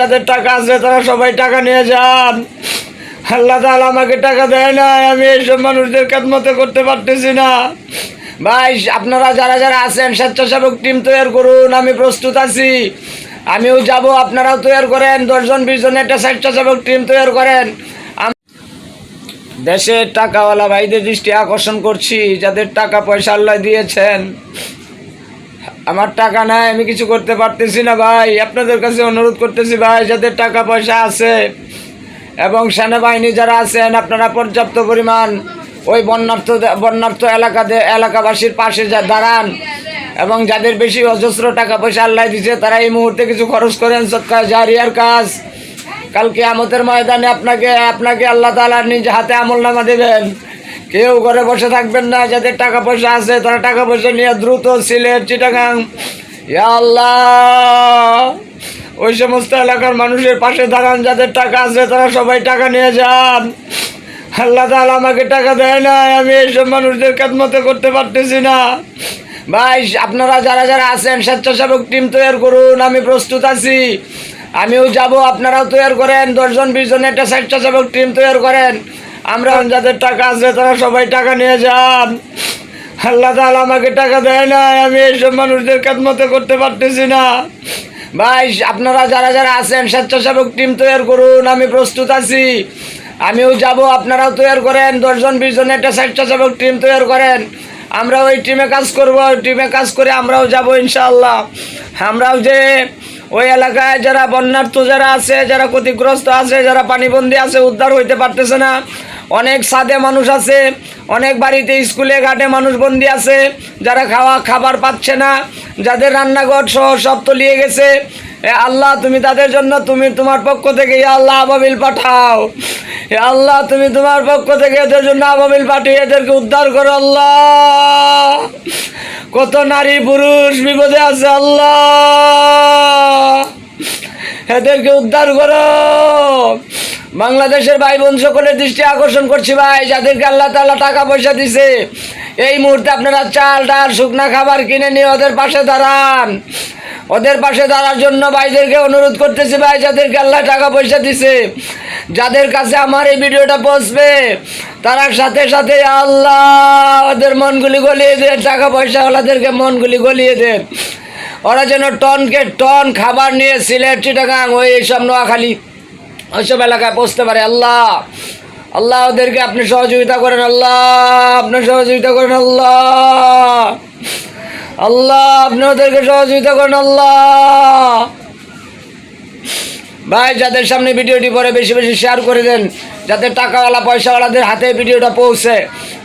যাদের টাকা আছে, তারা সবাই টাকা নিয়ে যান। আল্লাহ তাআলা আমাকে টাকা দেয় না আমি এইসব মানুষদের খেদমতে করতে পারতেছি না। ভাই, আপনারা যারা যারা আছেন, স্বেচ্ছাসেবক টিম তৈরি করুন, আমি প্রস্তুত আছি। আমিও যাব, আপনারাও তৈরি করেন, দশজন, বিশ জন একটা স্বেচ্ছাসেবক টিম তৈরি করেন। দেশের টাকাওয়ালা ভাইদের দৃষ্টি আকর্ষণ করছি, যাদের টাকা পয়সা আল্লাহ দিয়েছেন। আমার টাকা নাই, আমি কিছু করতে পারতেছি না ভাই। আপনাদের কাছে অনুরোধ করতেছি ভাই, যাদের টাকা পয়সা আছে এবং সেনাবাহিনী যারা আছেন, আপনারা পর্যাপ্ত পরিমাণ ওই বন্যার্থ বন্যার্থ এলাকাতে, এলাকাবাসীর পাশে যা দাঁড়ান এবং যাদের বেশি অজস্র টাকা পয়সা আল্লাহ দিছে, তারা এই মুহূর্তে কিছু খরচ করেন, সৎকার, জারিয়ার কাজ। কালকে আমতের ময়দানে আপনাকে আপনাকে আল্লাহ তালা নিজ হাতে আমল নামা দেবেন। কেউ ঘরে বসে থাকবেন না, যাদের টাকা পয়সা আছে তারা টাকা পয়সা নিয়ে দ্রুত সিলেট, চিটাগাং। আল্লাহ! ওই সমস্ত এলাকার মানুষের পাশে দাঁড়ান, যাদের টাকা আছে তারা সবাই টাকা নিয়ে যান। আল্লাহ তাআলা আমাকে টাকা দেয় না আমি এইসব মানুষদের খেদমতে করতে পারতেছি না। ভাই, আপনারা যারা যারা আছেন, স্বেচ্ছাসেবক টিম তৈরি করুন, আমি প্রস্তুত আছি। আমিও যাব, আপনারাও তৈরি করেন, দশজন বিশ জন একটা স্বেচ্ছাসেবক টিম তৈরি করেন। আমরা যাদের টাকা আছে তারা সবাই টাকা নিয়ে যান। আল্লাহ তাআলা আমাকে টাকা দেয় না আমি এইসব মানুষদের খেদমতে করতে পারতেছি না। ভাই, আপনারা যারা যারা আছেন, স্বেচ্ছাসেবক টিম তৈরি করুন, আমি প্রস্তুত আছি। আমিও যাব, আপনারাও তৈরি করেন, দশজন, বিশ জন একটা স্বেচ্ছাসেবক টিম তৈরি করেন। আমরা ওই টিমে কাজ করব, ওই টিমে কাজ করে আমরাও যাব ইনশাআল্লাহ। আমরাও যে ওই এলাকায় যারা বন্যার্থ যারা আছে, যারা ক্ষতিগ্রস্ত আছে, যারা পানিবন্দী আছে, উদ্ধার হইতে পারতেছে না অনেক সাদে মানুষ আছে, অনেক বাড়িতে স্কুলে, ঘাটে মানুষ বন্দি আছে, যারা খাওয়া, খাবার পাচ্ছে না, যাদের রান্নাঘর সহ সব তলিয়ে গেছে। আল্লাহ, তুমি তাদের জন্য, তুমি তোমার পক্ষ থেকে আল্লাহ, আবাবিল পাঠাও। আল্লাহ, তুমি তোমার পক্ষ থেকে এদের জন্য আবাবিল পাঠিয়ে এদেরকে উদ্ধার করো, আল্লাহ। কত নারী পুরুষ বিপদে আছে, আল্লাহ। এদেরকে উদ্ধার করো। বাংলাদেশের ভাই বোন সকলের দৃষ্টি আকর্ষণ করছি ভাই, যাদেরকে আল্লাহ তাআলা টাকা পয়সা দিছে। এই মুহূর্তে আপনারা চাল, ডাল, শুকনা খাবার কিনে নিয়ে ওদের পাশে দাঁড়ান। ওদের পাশে দাঁড়ার জন্য ভাইদেরকে অনুরোধ করতেছি ভাই, যাদেরকে আল্লাহ টাকা পয়সা দিছে, যাদের কাছে আমার এই ভিডিওটা পৌঁছবে, তারা সাথে সাথে আল্লাহ ওদের মনগুলি গলিয়ে দেন, টাকা পয়সা ওলাদেরকে মনগুলি গলিয়ে দেন। ওরা যেন টনকে টন খাবার নিয়ে সিলেট, চিটাগাং, ওই সব নোয়াখালী ওইসব এলাকায় পৌঁছতে পারে, আল্লাহ। আল্লাহ, ওদেরকে আপনি সহযোগিতা করেন, আল্লাহ। আপনার সহযোগিতা করেন, আল্লাহ। আল্লাহ, আপনি ওদেরকে সহযোগিতা করেন, আল্লাহ। ভাই, যাদের সামনে ভিডিওটি পরে বেশি বেশি শেয়ার করে দেন যাতে টাকাওয়ালা, পয়সাওয়ালাদের হাতে ভিডিওটা পৌঁছে,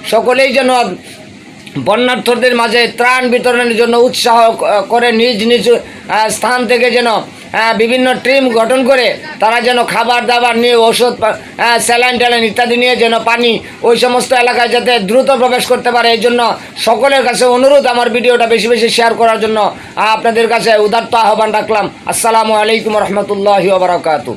সকলেই যেন বন্যার্থদের মাঝে ত্রাণ বিতরণের জন্য উৎসাহ করে নিজ নিজ স্থান থেকে যেন বিভিন্ন টিম গঠন করে তারা যেন খাবার দাবার নিয়ে ওষুধ স্যালাইন ট্যালাইন ইত্যাদি নিয়ে যেন পানি ওই সমস্ত এলাকায় যাতে দ্রুত প্রবেশ করতে পারে। এই জন্য সকলের কাছে অনুরোধ আমার ভিডিওটা বেশি বেশি শেয়ার করার জন্য। আপনাদের কাছে উদার্ত আহ্বান রাখলাম। আসসালামু আলাইকুম রহমতুল্লাহি ওবরাকাতু